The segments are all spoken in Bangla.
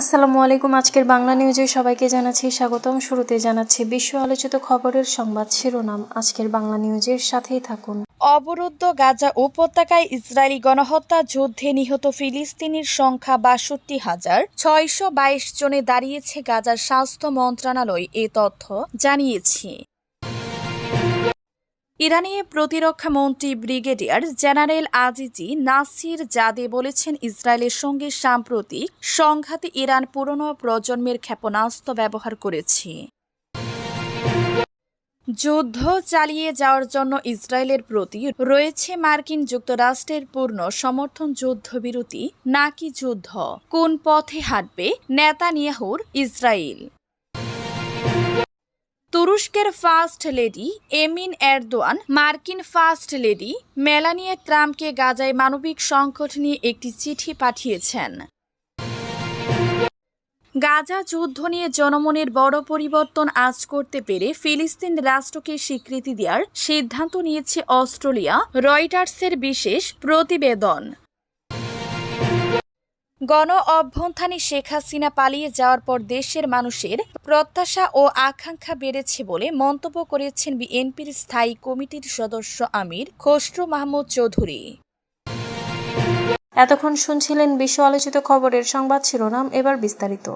আসসালামু আলাইকুম, আজকের বাংলা নিউজে সবাইকে জানাচ্ছি স্বাগতম। শুরুতে জানাচ্ছি বিশ্ব আলোচিত খবরের সংবাদ শিরোনাম। আজকের বাংলা নিউজের সাথেই থাকুন। অবরুদ্ধ গাজা উপত্যকায় ইসরায়েলি গণহত্যা যুদ্ধে নিহত ফিলিস্তিনির সংখ্যা বাষট্টি হাজার। ছয়শো বাইশ জনে দাঁড়িয়েছে গাজার স্বাস্থ্য মন্ত্রণালয় এ তথ্য জানিয়েছে। ইরানি প্রতিরক্ষা মন্ত্রী brigadier general Azizi Nasirzadeh বলেছেন, ইসরায়েলের সঙ্গে সাম্প্রতিক সংঘাতে ইরান পুরনো প্রজন্মের ক্ষেপণাস্ত্র ব্যবহার করেছে। যুদ্ধ চালিয়ে যাওয়ার জন্য ইসরায়েলের প্রতি রয়েছে মার্কিন যুক্তরাষ্ট্রের পূর্ণ সমর্থন যুদ্ধবিরতি, নাকি যুদ্ধ? কোন পথে হাঁটবে নেতানিয়াহুর ইসরায়েল? তুরস্কের ফার্স্ট লেডি এমিন এরদোয়ান, মার্কিন ফার্স্ট লেডি মেলানিয়া ট্রাম্পকে গাজায় মানবিক সংকট নিয়ে একটি চিঠি পাঠিয়েছেন। গাজা যুদ্ধ নিয়ে জনমনের বড় পরিবর্তন আজ করতে পেরে ফিলিস্তিন রাষ্ট্রকে স্বীকৃতি দেওয়ার সিদ্ধান্ত নিয়েছে অস্ট্রেলিয়া, রয়টার্সের বিশেষ প্রতিবেদন। গণ অভ্যন্থানে শেখ হাসিনা পালিয়ে যাওয়ার পর দেশের মানুষের প্রত্যাশা ও আকাঙ্ক্ষা বেড়েছে বলে মন্তব্য করেছেন বিএনপির স্থায়ী কমিটির সদস্য আমির খসরু মাহমুদ চৌধুরী। এতক্ষণ শুনছিলেন বিশ্ব আলোচিত খবরের সংবাদ শিরোনাম, এবার বিস্তারিত।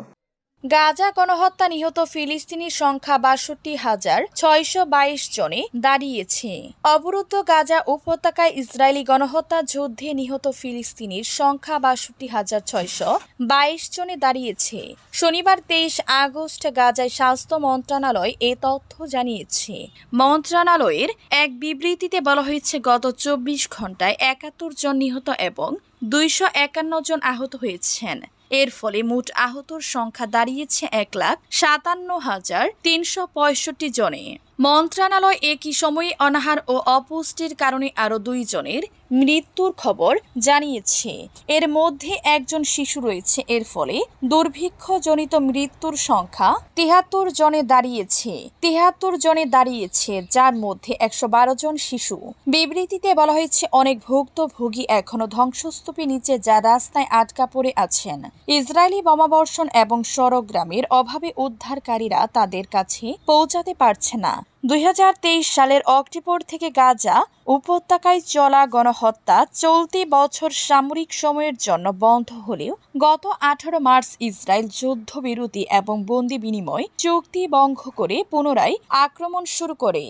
গাজা গণহত্যা নিহত ফিলিস্তিনির সংখ্যা বাষট্টি হাজার ছয়শো বাইশ জনে দাঁড়িয়েছে। অবরুদ্ধ গাজা উপত্যকায় ইসরায়েলি গণহত্যা যুদ্ধে নিহত ফিলিস্তিনির সংখ্যা বাষট্টি হাজার ছয়শো বাইশ জনে দাঁড়িয়েছে। শনিবার তেইশ আগস্ট গাজায় স্বাস্থ্য মন্ত্রণালয় এ তথ্য জানিয়েছে। মন্ত্রণালয়ের এক বিবৃতিতে বলা হয়েছে, গত চব্বিশ ঘন্টায় একাত্তর জন নিহত এবং দুইশো একান্ন জন আহত হয়েছেন। এর ফলে মোট আহতর সংখ্যা দাঁড়িয়েছে এক লাখ সাতান্ন হাজার তিনশো পঁয়ষট্টি জনে। মন্ত্রণালয় একই সময়ে অনাহার ও অপুষ্টির কারণে আরও দুইজনের মৃত্যুর খবর জানিয়েছে। এর মধ্যে একজন শিশু রয়েছে। এর ফলে দুর্ভিক্ষজনিত মৃত্যুর সংখ্যা তিহাত্তর জনে দাঁড়িয়েছে। তিহাত্তর জনে দাঁড়িয়েছে, যার মধ্যে একশো বারো জন শিশু। বিবৃতিতে বলা হয়েছে, অনেক ভুক্তভোগী এখনও ধ্বংসস্তূপে নিচে যা রাস্তায় আটকা পড়ে আছেন। ইসরায়েলি বোমাবর্ষণ এবং সড়কগ্রামের অভাবে উদ্ধারকারীরা তাদের কাছে পৌঁছাতে পারছে না। দুই হাজার তেইশ সালের অক্টোবর থেকে গাজা উপত্যকায় চলা গণহত্যা চলতি বছর সামরিক সময়ের জন্য বন্ধ হলেও গত আঠারো মার্চ ইসরায়েল যুদ্ধবিরতি এবং বন্দি বিনিময় চুক্তি ভঙ্গ করে পুনরায় আক্রমণ শুরু করে।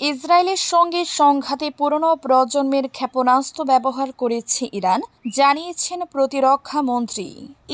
ইসরায়েলের সঙ্গে সংঘাতে পুরনো প্রজন্মের ক্ষেপণাস্ত্র ব্যবহার করেছে ইরান, জানিয়েছেন প্রতিরক্ষা মন্ত্রী।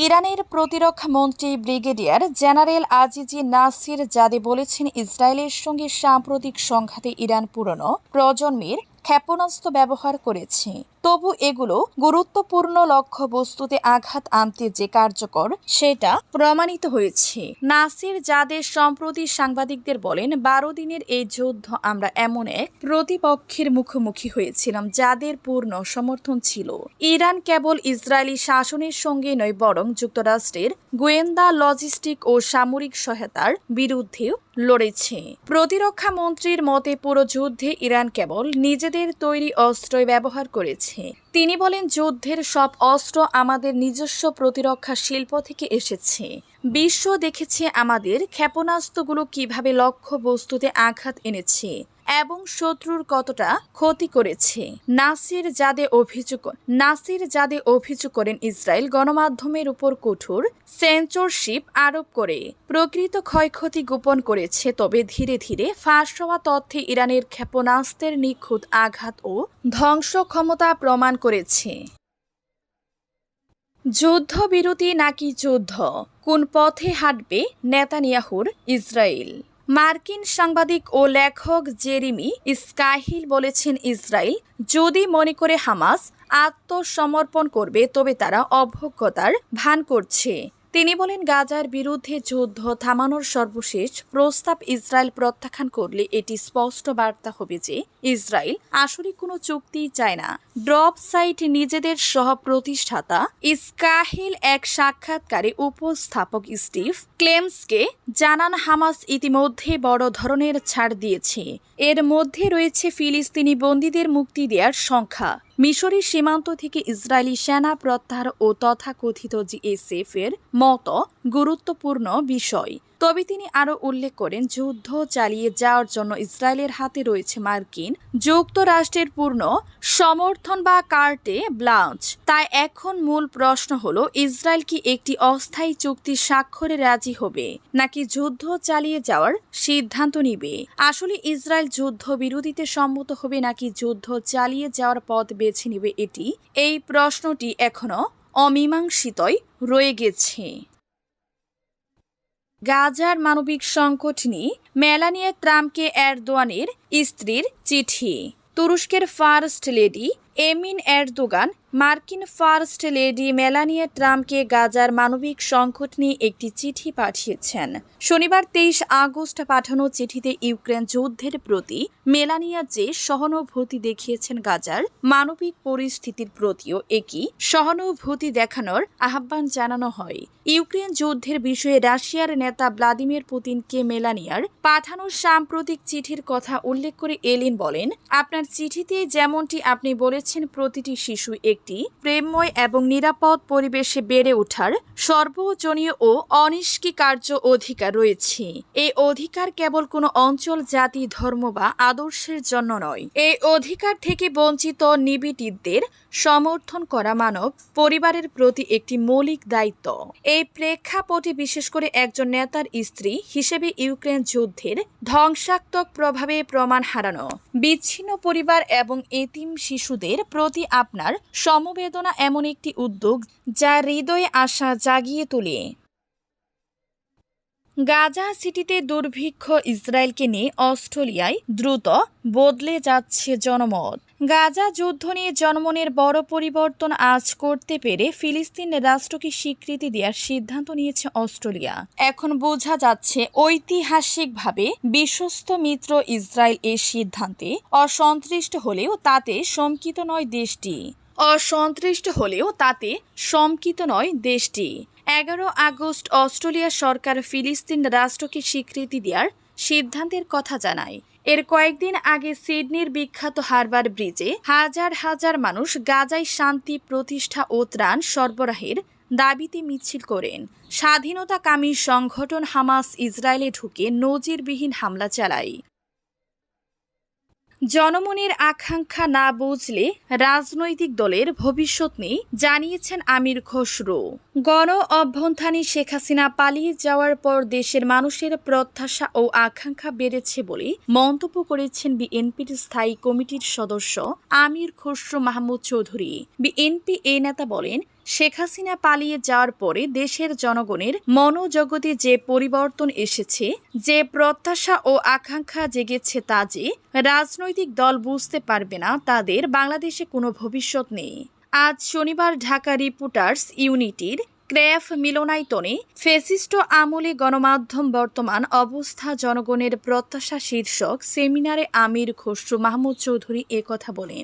ইরানের প্রতিরক্ষা মন্ত্রী brigadier general Azizi Nasirzadeh বলেছেন, ইসরায়েলের সঙ্গে সাম্প্রতিক সংঘাতে ইরান পুরনো প্রজন্মের ক্ষেপণাস্ত্র ব্যবহার করেছে। তবু এগুলো গুরুত্বপূর্ণ লক্ষ্য বস্তুতে আঘাত আনতে যে কার্যকর, সেটা প্রমাণিত হয়েছে। নাসির যাদের সম্প্রতি সাংবাদিকদের বলেন, বারো দিনের এই যুদ্ধ আমরা এমন এক প্রতিপক্ষের মুখোমুখি হয়েছিলাম, যাদের পূর্ণ সমর্থন ছিল। ইরান কেবল ইসরায়েলি শাসনের সঙ্গে নয়, বরং যুক্তরাষ্ট্রের গোয়েন্দা, লজিস্টিক ও সামরিক সহায়তার বিরুদ্ধেও লড়েছে। প্রতিরক্ষা মন্ত্রীর মতে পুরো যুদ্ধে ইরান কেবল নিজেদের তৈরি অস্ত্রই ব্যবহার করেছে। তিনি বলেন, যুদ্ধের সব অস্ত্র আমাদের নিজস্ব প্রতিরক্ষা শিল্প থেকে এসেছে। বিশ্ব দেখেছে আমাদের ক্ষেপণাস্ত্রগুলো কীভাবে লক্ষ্য বস্তুতে আঘাত এনেছে। এবং শত্রুর কতটা ক্ষতি করেছে। নাসির জাদে অভিযোগ নাসির জাদে অভিযোগ করেন ইসরায়েল গণমাধ্যমের উপর কঠোর সেন্সরশিপ আরোপ করে। প্রকৃত ক্ষয়ক্ষতি গোপন করেছে, তবে ধীরে ধীরে ফাঁস হওয়া তথ্যে ইরানের ক্ষেপণাস্ত্রের নিখুঁত আঘাত ও ধ্বংস ক্ষমতা প্রমাণ করেছে। যুদ্ধবিরতি নাকি যুদ্ধ? কোন পথে হাঁটবে নেতানিয়াহুর ইসরায়েল? মার্কিন সাংবাদিক ও লেখক জেরিমি স্কাহিল বলেছেন ইসরায়েল যদি মনে করে হামাস আত্মসমর্পণ করবে, তবে তারা অভজ্ঞতার ভান করছে। তিনি বলেন, গাজার বিরুদ্ধে যুদ্ধ থামানোর সর্বশেষ প্রস্তাব ইসরায়েল প্রত্যাখ্যান করলে এটি স্পষ্ট বার্তা হবে যে ইসরায়েল আসলে কোনো চুক্তি চায় না। ড্রপ সাইট নিজেদের সহ প্রতিষ্ঠাতা ইসকাহিল এক সাক্ষাৎকারে উপস্থাপক স্টিভ ক্লেমসকে জানান, হামাস ইতিমধ্যে বড় ধরনের ছাড় দিয়েছে। এর মধ্যে রয়েছে ফিলিস্তিনি বন্দীদের মুক্তি দেওয়ার সংখ্যা। মিশরের সীমান্ত থেকে ইসরায়েলি সেনা প্রত্যাহার ও তথাকথিত জিএসএফ এর মতো গুরুত্বপূর্ণ বিষয়। তবে তিনি আরও উল্লেখ করেন, যুদ্ধ চালিয়ে যাওয়ার জন্য ইসরায়েলের হাতে রয়েছে মার্কিন যুক্তরাষ্ট্রের পূর্ণ সমর্থন বা কার্টে ব্লাঞ্চ। তাই এখন মূল প্রশ্ন হল, ইসরায়েল কি একটি অস্থায়ী চুক্তি স্বাক্ষরে রাজি হবে, নাকি যুদ্ধ চালিয়ে যাওয়ার সিদ্ধান্ত নিবে? আসলে ইসরায়েল যুদ্ধ বিরোধীতে সম্মত হবে, নাকি যুদ্ধ চালিয়ে যাওয়ার পথ বেছে নেবে এটি? এই প্রশ্নটি এখনও অমীমাংসিতই রয়ে গেছে। গাজার মানবিক সংকট নিয়ে মেলানিয়া ট্রাম্পকে এরদোয়ানের স্ত্রীর চিঠি। তুরস্কের ফার্স্ট লেডি এমিন এরদোগান মার্কিন ফার্স্ট লেডি মেলানিয়া ট্রাম্পকে গাজার মানবিক সংকট নিয়ে একটি চিঠি পাঠিয়েছেন। শনিবার তেইশ আগস্ট পাঠানো চিঠিতে ইউক্রেন যুদ্ধের প্রতি মেলানিয়া যে সহানুভূতি দেখিয়েছেন গাজার, মানবিক পরিস্থিতির প্রতিও একই সহানুভূতি দেখানোর আহ্বান জানানো হয়। ইউক্রেন যুদ্ধের বিষয়ে রাশিয়ার নেতা ভ্লাদিমির পুতিনকে মেলানিয়ার পাঠানো সাম্প্রতিক চিঠির কথা উল্লেখ করে এলিন বলেন, আপনার চিঠিতে যেমনটি আপনি বলেছেন, প্রতিটি শিশু একটি প্রেমময় এবং নিরাপদ পরিবেশে বেড়ে ওঠার সর্বজনীয় ও অনিষ্কৃকার্য অধিকার রয়েছে। এই অধিকার কেবল কোনো অঞ্চল, জাতি, ধর্ম বা আদর্শের জন্য নয়। এই অধিকার থেকে বঞ্চিত নিবিটিদের সমর্থন করা মানব পরিবারের প্রতি একটি মৌলিক দায়িত্ব। এই প্রেক্ষাপটে বিশেষ করে একজন নেতার স্ত্রী হিসেবে ইউক্রেন যুদ্ধের ধ্বংসাত্মক প্রভাবে প্রমাণ হারানো। বিচ্ছিন্ন পরিবার এবং এতিম শিশুদের প্রতি আপনার সমবেদনা এমন একটি উদ্যোগ যা হৃদয়ে আশা জাগিয়ে তোলে। গাজা সিটিতে দুর্ভিক্ষ ইসরায়েলকে নিয়ে অস্ট্রেলিয়ায় দ্রুত বদলে যাচ্ছে জনমত। গাজা যুদ্ধ নিয়ে জনমনের বড় পরিবর্তন আজ করতে পেরে ফিলিস্তিন রাষ্ট্রকে স্বীকৃতি দেওয়ার সিদ্ধান্ত নিয়েছে অস্ট্রেলিয়া। এখন বোঝা যাচ্ছে ঐতিহাসিকভাবে বিশ্বস্ত মিত্র ইসরায়েল এই সিদ্ধান্তে অসন্তুষ্ট হলেও তাতে শঙ্কিত নয় দেশটি। অসন্তুষ্ট হলেও তাতে শঙ্কিত নয় দেশটি। এগারো আগস্ট অস্ট্রেলিয়া সরকার ফিলিস্তিন রাষ্ট্রকে স্বীকৃতি দেওয়ার সিদ্ধান্তের কথা জানায়। এর কয়েকদিন আগে সিডনির বিখ্যাত হারবার ব্রিজে হাজার হাজার মানুষ গাজায় শান্তি, প্রতিষ্ঠা ও ত্রাণ সরবরাহের দাবিতে মিছিল করেন। স্বাধীনতাকামী সংগঠন হামাস ইসরায়েলে ঢুকে নজিরবিহীন হামলা চালায়। জনমনের আকাঙ্ক্ষা না বুঝলে রাজনৈতিক দলের ভবিষ্যৎ নেই, জানিয়েছেন আমির খসরু। গণ অভ্যন্থানে শেখ হাসিনা পালিয়ে যাওয়ার পর দেশের মানুষের প্রত্যাশা ও আকাঙ্ক্ষা বেড়েছে বলে মন্তব্য করেছেন বিএনপির স্থায়ী কমিটির সদস্য আমির খসরু মাহমুদ চৌধুরী। বিএনপি এ নেতা বলেন শেখ হাসিনা পালিয়ে যাওয়ার পরে দেশের জনগণের মনোজগতে যে পরিবর্তন এসেছে, যে প্রত্যাশা ও আকাঙ্ক্ষা জেগেছে তা যে রাজনৈতিক দল বুঝতে পারবে না, তাদের বাংলাদেশে কোনো ভবিষ্যৎ নেই। আজ শনিবার ঢাকা রিপোর্টার্স ইউনিটির ক্র্যাফ মিলনায়তনে ফেসিস্ট আমলে গণমাধ্যম বর্তমান অবস্থা জনগণের প্রত্যাশা শীর্ষক সেমিনারে আমির খসরু মাহমুদ চৌধুরী একথা বলেন।